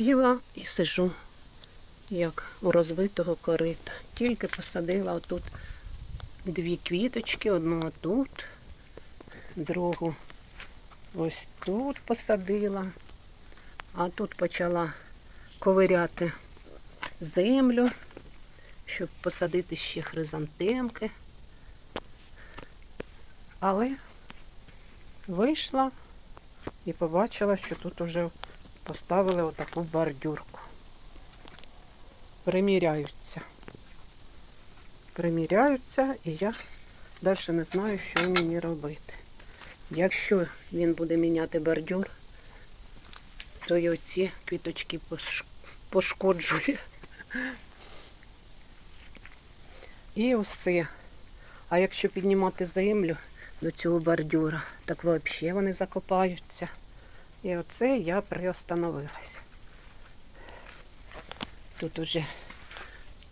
Сіла і сижу, як у розвитого корита. Тільки посадила отут дві квіточки, одну отут, другу ось тут посадила, а тут почала ковиряти землю, щоб посадити ще хризантемки. Але вийшла і побачила, що тут уже поставили отаку бордюрку. Приміряються. Приміряються, і я далі не знаю, що мені робити. Якщо він буде міняти бордюр, то й оці квіточки пошкоджує. І все. А якщо піднімати землю до цього бордюра, так взагалі вони закопаються. І оце я приостановилась. Тут уже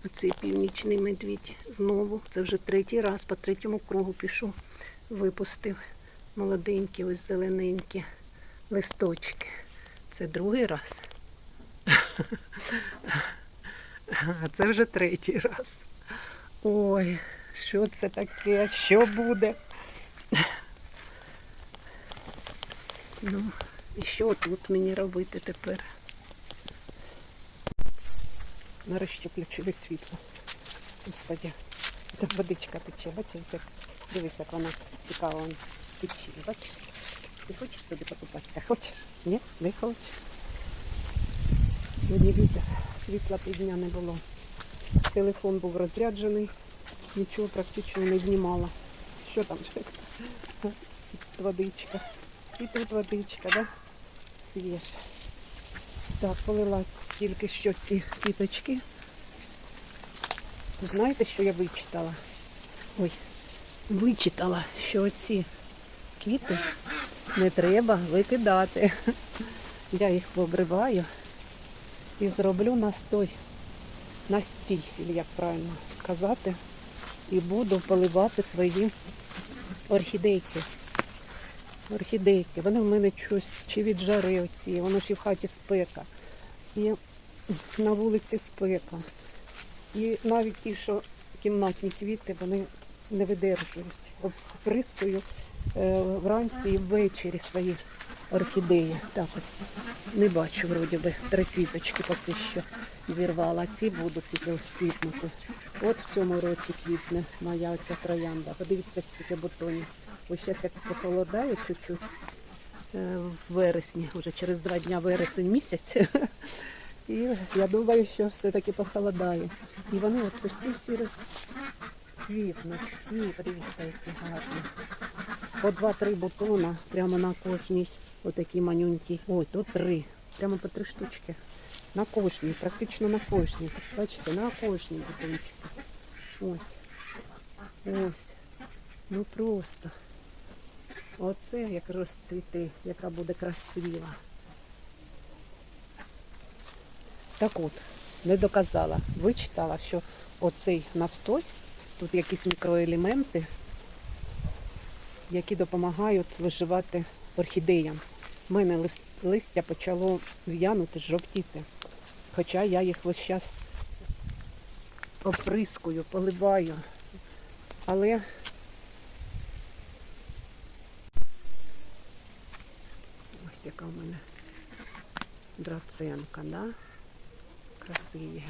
оцей північний медвідь знову. Це вже третій раз по третьому кругу пішов, випустив молоденькі, ось зелененькі листочки. Це другий раз. А це вже третій раз. Ой, що це таке? Що буде? Ну, і що тут мені робити тепер? Нарешті включили світло. Господи, там водичка тече, бачиш, як дивись, як вона цікава тече, бачиш? Ти хочеш туди покупатися? Хочеш? Ні, не хочеш. Сьогодні вітер, світла півдня не було. Телефон був розряджений, нічого практично не знімала. Що там? Тут водичка. І тут водичка, да? П'єш. Так, полила тільки що ці квіточки. Знаєте, що я вичитала? Ой, вичитала, що оці квіти не треба викидати. Я їх пообриваю і зроблю настой, настій, як правильно сказати, і буду поливати свої орхідейки. Орхідейки. Вони в мене щось чи від жари оці, воно ж і в хаті спека. І на вулиці спека. І навіть ті, що кімнатні квіти, вони не видержують. Оприскую е, вранці і ввечері свої орхідеї. Так от не бачу, вроді би, три квіточки поки що зірвала. Ці будуть тільки ось. От в цьому році квітне моя оця троянда. Подивіться, скільки бутонів. Ось зараз як похолодає чуть-чуть е, в вересні, вже через два дня вересень місяць. І я думаю, що все-таки похолодає. І вони оце всі-всі розквітнуть. Всі, подивіться, які гарні. По два-три бутона прямо на кожній отакій манюнькій. Ой, тут три. Прямо по три штучки. На кожній, практично на кожній. Бачите, на кожній бутончики. Ось. Ось. Ну просто. Оце як розцвіти, яка буде красива. Так от, не доказала. Вичитала, що оцей настой, тут якісь мікроелементи, які допомагають виживати орхідеям. У мене листя почало в'янути, жовтіти. Хоча я їх весь час оприскую, поливаю. Але ось яка в мене драценка, да? красиві.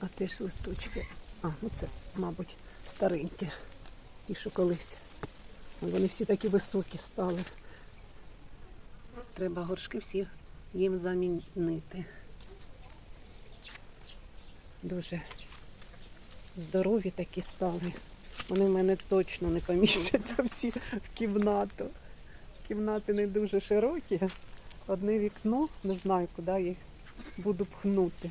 А теж листочки. А, ну це, мабуть, старенькі. Ті, що колись. Вони всі такі високі стали. Треба горшки всі їм замінити. Дуже здорові такі стали. Вони в мене точно не помістяться всі в кімнату. Кімнати не дуже широкі. Одне вікно, не знаю, куди їх буду пхнути.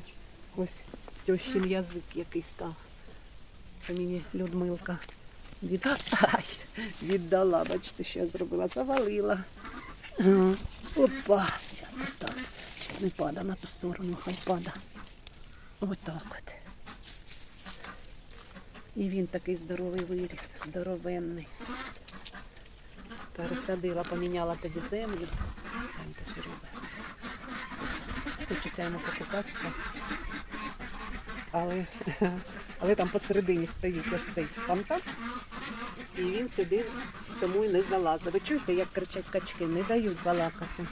Ось тьощин язик який став. Це мені Людмилка від... Ай, віддала. Бачите, що я зробила? Завалила. Опа! Зараз поставлю. Не пада на ту сторону, хай пада. Отак от. І він такий здоровий виріс, здоровенний. Пересадила, поміняла тоді землю. Гляньте, що робить. хочеться йому покупатися. Але, але там посередині стоїть оцей фонтан, і він сюди тому і не залазить. Ви чуєте, як кричать качки, не дають балакати.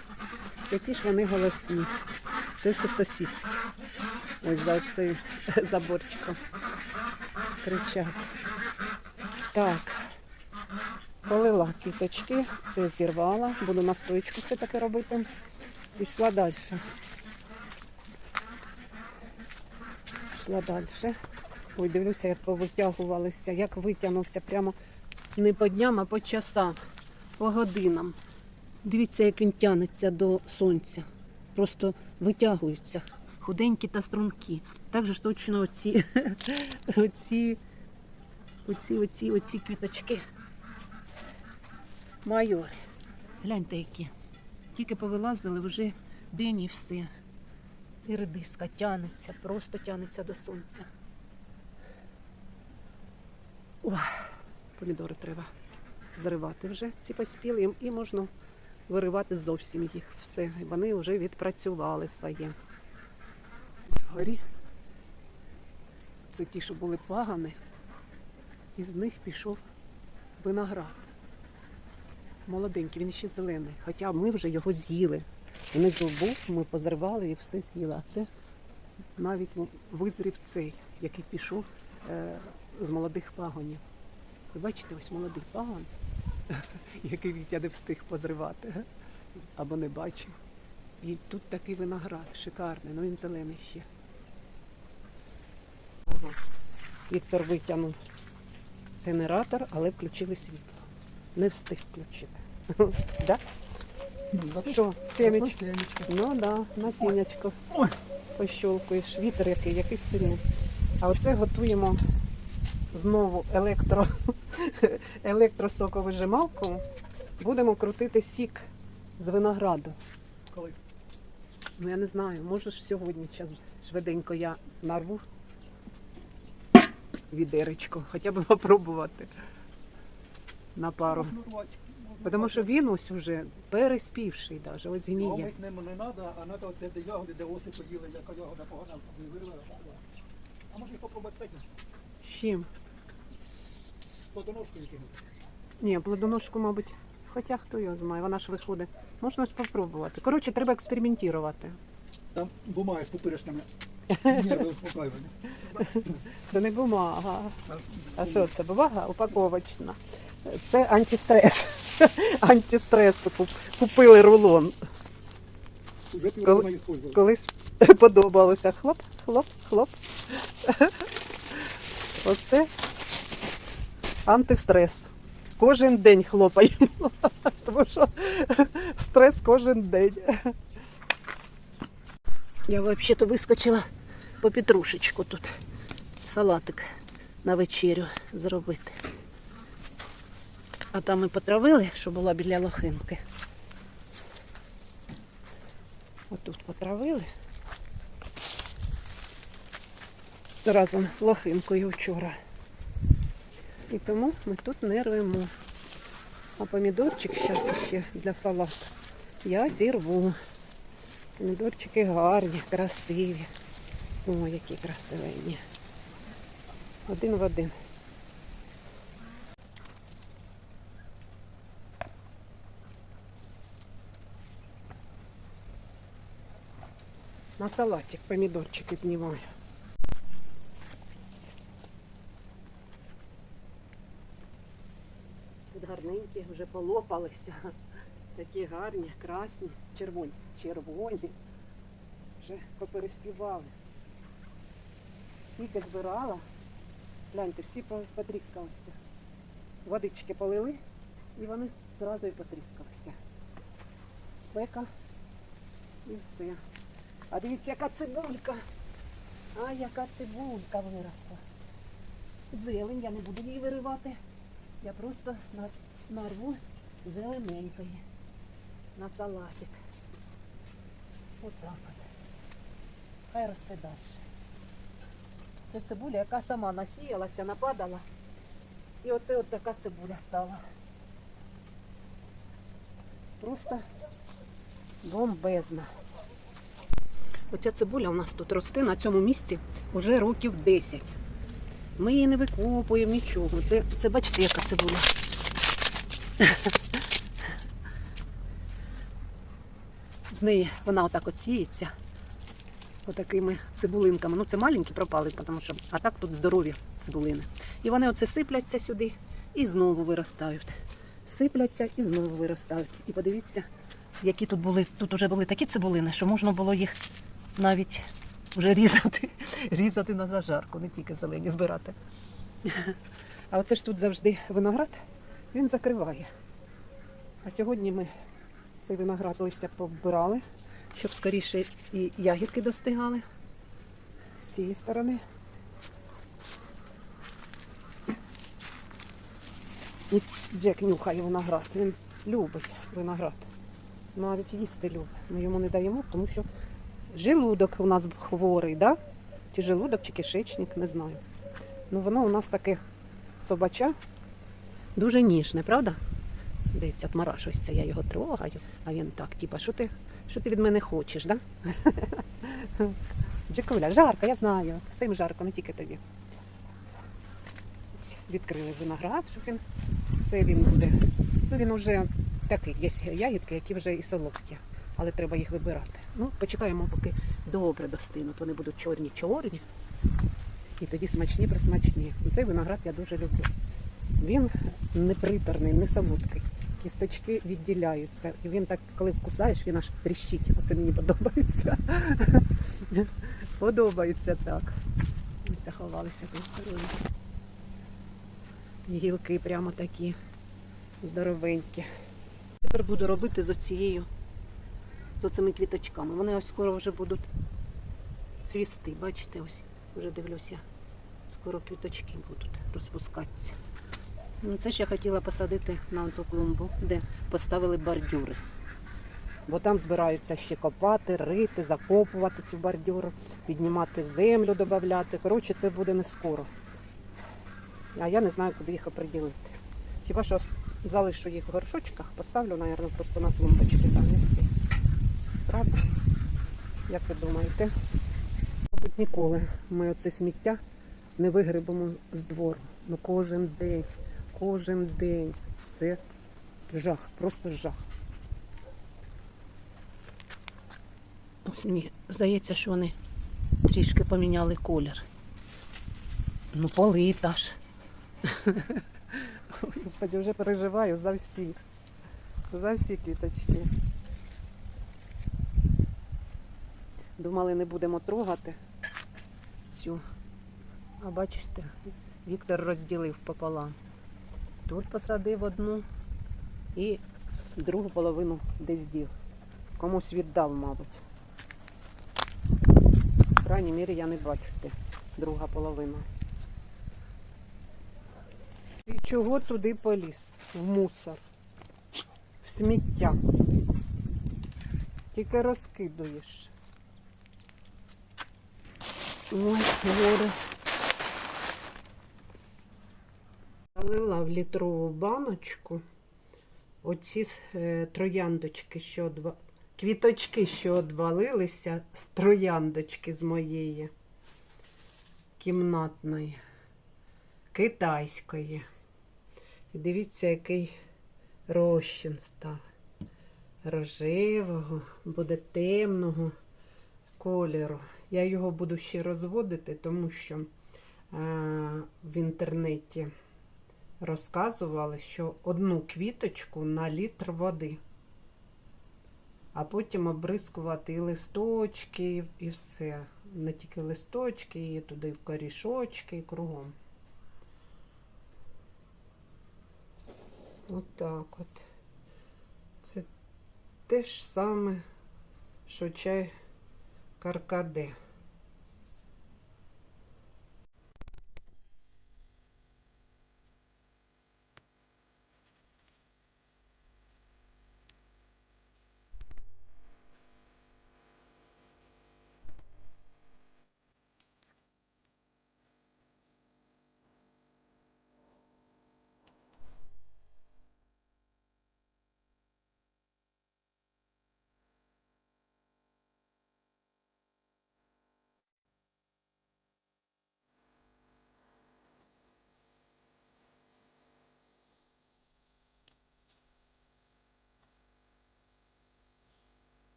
Які ж вони голосні. Це все сусідські. Ось за цим заборчиком кричать. Так, полила квіточки, все зірвала, буду настоечку все-таки робити. Пішла далі. Пішла далі. Ой, дивлюся, як повитягувалися, як витягнувся прямо не по дням, а по часам, по годинам. Дивіться, як він тягнеться до сонця. Просто витягуються. Худенькі та стрункі. Так же ж точно оці, оці, оці, оці, оці квіточки. Майори. Гляньте які. Тільки повилазили вже день і все. І редиска тянеться, просто тянеться до сонця. Ой, помідори треба зривати вже ці поспіли і можна виривати зовсім їх все. Вони вже відпрацювали своє. Згорі. Це ті, що були пагани, і з них пішов виноград. Молоденький, він ще зелений. Хоча ми вже його з'їли. Внизу був, ми позривали і все з'їли. А це навіть визрів цей, який пішов е, з молодих пагонів. Ви бачите, ось молодий пагон, який Вітя не встиг позривати. Або не бачив. І тут такий виноград шикарний, ну він зелений ще. Віктор витягнув генератор, але включили світло. Не встиг включити. Да? Що, семечко? Ну так, да, насіннячко Ой. пощолкуєш. Вітер який, якийсь сильний. А оце готуємо знову електро, електросоковижималку. Будемо крутити сік з винограду. Коли? Ну я не знаю, може ж сьогодні час швиденько я нарву відеречко, хоча б попробувати на пару. Тому що він ось уже переспівший, даже, ось гніє. мить ним не треба, а треба те, де ягоди, де оси поїли, яка ягода погана, ви. А може їх попробувати сетні? З чим? З плодоножкою кинути. Ні, плодоножку, мабуть, хоча хто його знає, вона ж виходить. Можна спробувати. Коротше, треба експериментувати. Там бумага з пупиришками. Нерви. Це не бумага. А що це? Бумага упаковочна. Це антистрес. Антистрес купили рулон. Уже Коли- Колись подобалося. Хлоп, хлоп, хлоп. Оце антистрес. Кожен день хлопаємо. Тому що стрес кожен день. Я взагалі-то вискочила по петрушечку тут. Салатик на вечерю зробити. А там ми потравили, що була біля лохинки. Отут потравили. Разом з лохинкою вчора. І тому ми тут не рвемо. А помідорчик зараз ще для салату я зірву. Помідорчики гарні, красиві. О, які красиві. Один в один. На салатик помідорчики знімаю. Тут гарненькі, вже полопалися. Такі гарні, красні, червоні, червоні. Вже попереспівали. Тільки збирала. Гляньте, всі потріскалися. Водички полили і вони зразу і потріскалися. Спека і все. А дивіться, яка цибулька. А яка цибулька виросла. Зелень, я не буду її виривати. Я просто нарву зелененької на салатик. Отак от. Хай росте далі. Це цибуля, яка сама насіялася, нападала. І оце от така цибуля стала. Просто бомбезна. Оця цибуля у нас тут росте на цьому місці вже років 10. Ми її не викопуємо нічого. Це, це бачите, яка цибуля. З неї вона отак от сіється. Отакими цибулинками. Ну, це маленькі пропали, тому що а так тут здорові цибулини. І вони оце сипляться сюди і знову виростають. Сипляться і знову виростають. І подивіться, які тут були. Тут вже були такі цибулини, що можна було їх навіть вже різати, різати на зажарку, не тільки зелені збирати. А оце ж тут завжди виноград, він закриває. А сьогодні ми цей виноград листя побирали, щоб скоріше і ягідки достигали з цієї сторони. І Джек нюхає виноград. Він любить виноград. Навіть їсти любить. Ми йому не даємо, тому що желудок у нас хворий, да? Чи желудок, чи кишечник, не знаю. Ну воно у нас таке собача дуже ніжне, правда? Дивіться, отмарашується, я його трогаю, а він так, типа, що ти, що ти від мене хочеш, да? Джекуля, жарко, я знаю. Всім жарко, не тільки тобі. Ось, Відкрили виноград, щоб він. Це він буде. Ну він вже такий, є ягідки, які вже і солодкі, але треба їх вибирати. Ну, почекаємо, поки добре достигнуть. Вони будуть чорні-чорні. І тоді смачні присмачні. Цей виноград я дуже люблю. Він не приторний, не солодкий. Кісточки відділяються. І він так, коли вкусаєш, він аж тріщить. Оце мені подобається. подобається так. Ось заховалися сторони. Гілки прямо такі здоровенькі. Тепер буду робити з оцією, з оцими квіточками. Вони ось скоро вже будуть цвісти. Бачите, ось вже дивлюся. Скоро квіточки будуть розпускатися. Ну, це я хотіла посадити на ту клумбу, де поставили бордюри. Бо там збираються ще копати, рити, закопувати цю бордюру, піднімати землю, додати. Коротше, це буде не скоро. А я не знаю, куди їх оприділити. Хіба що залишу їх в горшочках, поставлю, мабуть, просто на клумбочки там і все. Правда? Як ви думаєте? Мабуть, ніколи ми оце сміття не вигребемо з двору. Ну кожен день, кожен день. Це жах, просто жах. Ось мені здається, що вони трішки поміняли колір. Ну, полита ж. Господи, вже переживаю за всі. За всі квіточки. Думали, не будемо трогати цю. А бачите, Віктор розділив пополам. Тут посадив одну і другу половину десь дів. Комусь віддав, мабуть. В крайній мірі я не бачу де друга половина. І чого туди поліз? В мусор. В сміття. Тільки розкидуєш. Ой, горе. Залила в літрову баночку оці е, трояндочки, що одва... квіточки, що одвалилися з трояндочки з моєї кімнатної, китайської. І дивіться, який розчин став. Рожевого, буде темного кольору. Я його буду ще розводити, тому що е, в інтернеті розказували, що одну квіточку на літр води, а потім обрискувати і листочки, і все. Не тільки листочки, і туди в корішочки, і кругом. Отак от. Це те ж саме, що чай каркаде.